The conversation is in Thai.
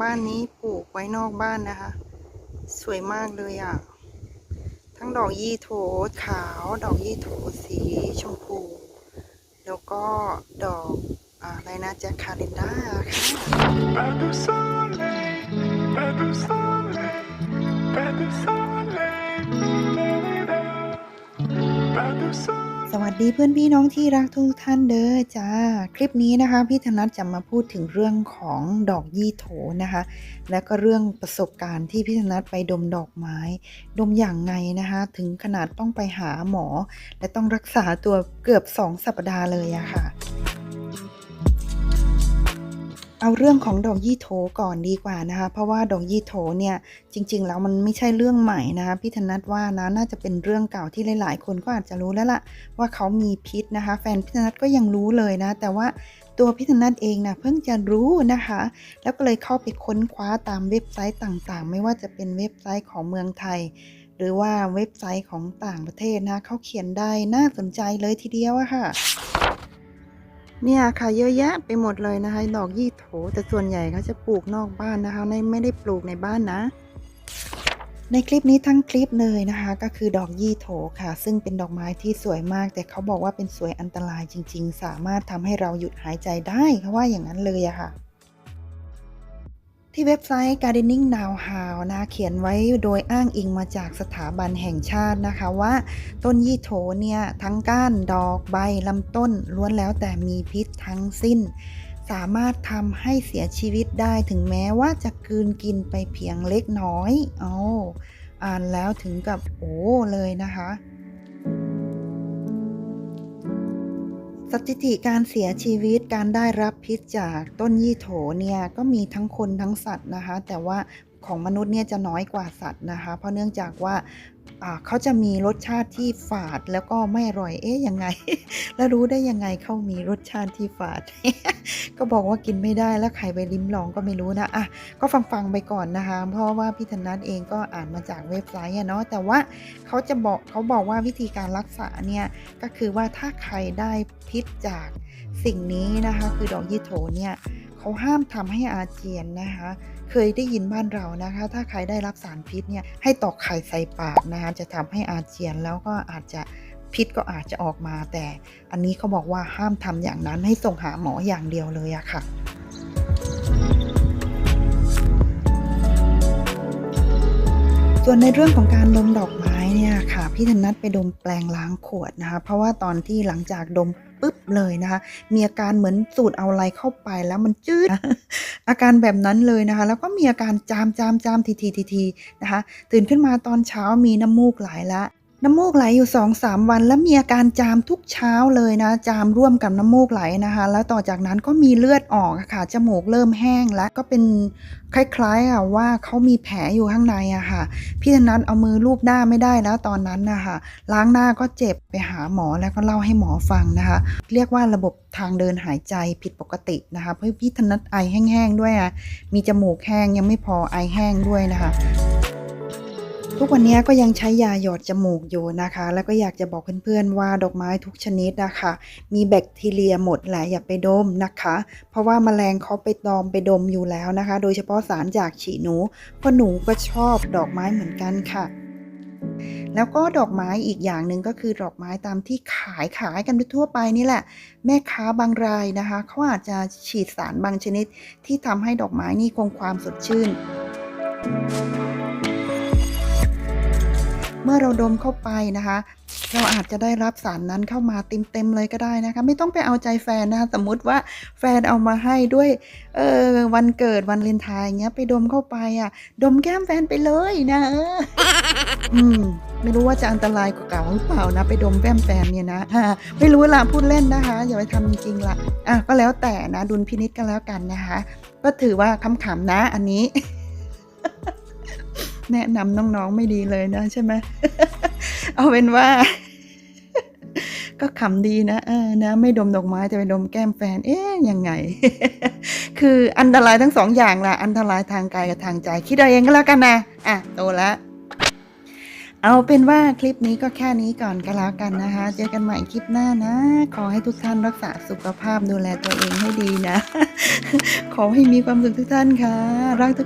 บ้านนี้ปลูกไว้นอกบ้านนะคะ สวยมากเลยอะ ทั้งดอกยี่โถขาว ดอกยี่โถสีชมพู แล้วก็ดอกอะอะไรนะแจ็คคาเรนด้าค่ะ สวัสดีเพื่อนพี่น้องที่รักทุกท่านเด้อจ้า คลิปนี้นะคะ พี่ธนัทจะมาพูดถึงเรื่องของดอกยี่โถนะคะ และก็เรื่องประสบการณ์ที่พี่ธนัทไปดมดอกไม้ ดมอย่างไงนะคะ ถึงขนาดต้องไปหาหมอ และต้องรักษาตัวเกือบ 2 สัปดาห์เลยอะค่ะ เอาเรื่องของดอกยี่โถก่อนดีกว่านะคะ เพราะว่าดอกยี่โถเนี่ยจริง ๆ แล้วมันไม่ใช่เรื่องใหม่นะคะพี่ธนัทว่านะน่าจะเป็นเรื่องเก่าที่หลาย ๆ คนก็อาจจะรู้แล้วล่ะว่าเขามีพิษนะคะ แฟนพี่ธนัทก็ยังรู้เลยนะ แต่ว่าตัวพี่ธนัทเองนะเพิ่งจะรู้นะคะ แล้วก็เลยเข้าไปค้นคว้าตามเว็บไซต์ต่างๆ ไม่ว่าจะเป็นเว็บไซต์ของเมืองไทย หรือว่าเว็บไซต์ของต่างประเทศนะเขาเขียนได้น่าสนใจเลยทีเดียวอะค่ะ เนี่ยค่ะเยอะแยะไปหมดเลยนะคะดอกยี่โถ แต่ส่วนใหญ่เขาจะปลูกนอกบ้านนะคะไม่ไม่ได้ปลูกในบ้านนะ ในคลิปนี้ทั้งคลิปเลยนะคะ ก็คือดอกยี่โถค่ะ ซึ่งเป็นดอกไม้ที่สวยมาก แต่เขาบอกว่าเป็นสวยอันตรายจริง ๆ สามารถทำให้เราหยุดหายใจได้เขาว่าอย่างนั้นเลยอะค่ะ ที่เว็บไซต์ Gardening Now How นะเขียนไว้โดยอ้างอิงมาจากสถาบันแห่งชาตินะคะว่า ต้นยี่โถเนี่ยทั้งก้านดอกใบลำต้นล้วนแล้วแต่มีพิษทั้งสิ้น สามารถทำให้เสียชีวิตได้ถึงแม้ว่าจะกืนกินไปเพียงเล็กน้อย เอาอ่านแล้วถึงกับโอ้เลยนะคะ สถิติการเสียชีวิตการได้รับพิษจากต้นยี่โถเนี่ยก็มีทั้งคนทั้งสัตว์นะคะ แต่ว่า ของมนุษย์เนี่ยจะน้อยกว่าสัตว์นะคะ เพราะเนื่องจากว่าเขาจะมีรสชาติที่ฝาดแล้วก็ไม่อร่อย เอ๊ยยังไง แล้วรู้ได้ยังไงเขามีรสชาติที่ฝาด ก็บอกว่ากินไม่ได้แล้วใครไปลิ้มลองก็ไม่รู้นะอะก็ฟังฟังๆไปก่อนนะคะ เพราะว่าพี่ธนัทเองก็อ่านมาจากเว็บไซต์เนาะแต่ว่าเขาจะบอกเขาบอกว่าวิธีการรักษาเนี่ยก็คือว่าถ้าใครได้พิษจากสิ่งนี้นะคะ คือดอกยี่โถเนี่ย เขาห้ามทำให้อาเจียนนะคะ เคยได้ยินบ้านเรานะคะ ถ้าใครได้รับสารพิษเนี่ยให้ตอกไข่ใส่ปากนะคะจะทำให้อาเจียนแล้วก็อาจจะพิษก็อาจจะออกมาแต่ อันนี้เขาบอกว่าห้ามทำอย่างนั้นให้ส่งหาหมออย่างเดียวเลยอะค่ะ ส่วนในเรื่องของการดมดอกไม้เนี่ยค่ะพี่ธนัทไปดมแปลงล้างขวดนะคะ เพราะว่าตอนที่หลังจากดมปึ๊บเลยนะคะมีอาการเหมือนสูดเอาอะไรเข้าไปแล้วมันจืดอาการแบบนั้นเลยนะคะ แล้วก็มีอาการจามจามจามทีทีทีทีนะคะ ตื่นขึ้นมาตอนเช้ามีน้ำมูกไหลละ น้ำมูกไหลอยู่2อสามวัน แล้วมีอาการจามทุกเช้าเลยนะ จามร่วมกับน้ำมูกไหลนะคะ แล้วต่อจากนั้นก็มีเลือดออกค่ะ จมูกเริ่มแห้งแล้วก็เป็นคล้ายๆอะว่าเขามีแผลอยู่ข้างในอะค่ะ พี่ธนัทเอามือลูบหน้าไม่ได้แล้วตอนนั้นนะคะล้างหน้าก็เจ็บไปหาหมอแล้วก็เล่าให้หมอฟังนะคะ เรียกว่าระบบทางเดินหายใจผิดปกตินะคะเพราะพี่ธนัทไอแห้งๆด้วยอะมีจมูกแห้งยังไม่พอไอแห้งด้วยนะคะ ทุกวันนี้ก็ยังใช้ยาหยอดจมูกอยู่นะคะ แล้วก็อยากจะบอกเพื่อนๆว่าดอกไม้ทุกชนิดนะคะ มีแบคทีเรียหมดแหละอย่าไปดมนะคะ เพราะว่าแมลงเขาไปตอมไปดมอยู่แล้วนะคะ โดยเฉพาะสารจากฉี่หนูเพราะหนูก็ชอบดอกไม้เหมือนกันค่ะแล้วก็ดอกไม้อีกอย่างหนึ่งก็คือดอกไม้ตามที่ขายขายกันทั่วไปนี่แหละ แม่ค้าบางรายนะคะเขาอาจจะฉีดสารบางชนิดที่ทำให้ดอกไม้นี่คงความสดชื่น เมื่อเราดมเข้าไปนะคะ เราอาจจะได้รับสารนั้นเข้ามาเต็มๆเลยก็ได้นะคะ ไม่ต้องไปเอาใจแฟนนะคะสมมุติว่าแฟนเอามาให้ด้วยเออวันเกิดวันเลนทน์เงี้ยไปดมเข้าไปอะ ดมแก้มแฟนไปเลยนะเอออืมไม่รู้ว่าจะอันตรายกว่าเก่าหรือเปล่านะ ไปดมแก้มแฟนเนี่ยนะอ่าไม่รู้ละพูดเล่นนะคะ อย่าไปทำจริงๆละอะก็แล้วแต่นะดุลพินิจกันแล้วกันนะคะ ก็ถือว่าคำๆนะอันนี้ แนะนำน้องๆไม่ดีเลยนะใช่ไหมเอาเป็นว่า ก็ขำดีนะเออนะไม่ดมดอกไม้แต่ไปดมแก้มแฟน เอ๊ยยังไง คืออันตรายทั้งสองอย่างละอันตรายทางกายกับทางใจคิดเอาเองก็แล้วกันนะอะโตแล้วเอาเป็นว่าคลิปนี้ก็แค่นี้ก่อนก็แล้วกันนะคะ เจอกันใหม่คลิปหน้านะ ขอให้ทุกท่านรักษาสุขภาพดูแลตัวเองให้ดีนะ ขอให้มีความสุขทุกท่านค่ะ รักทุก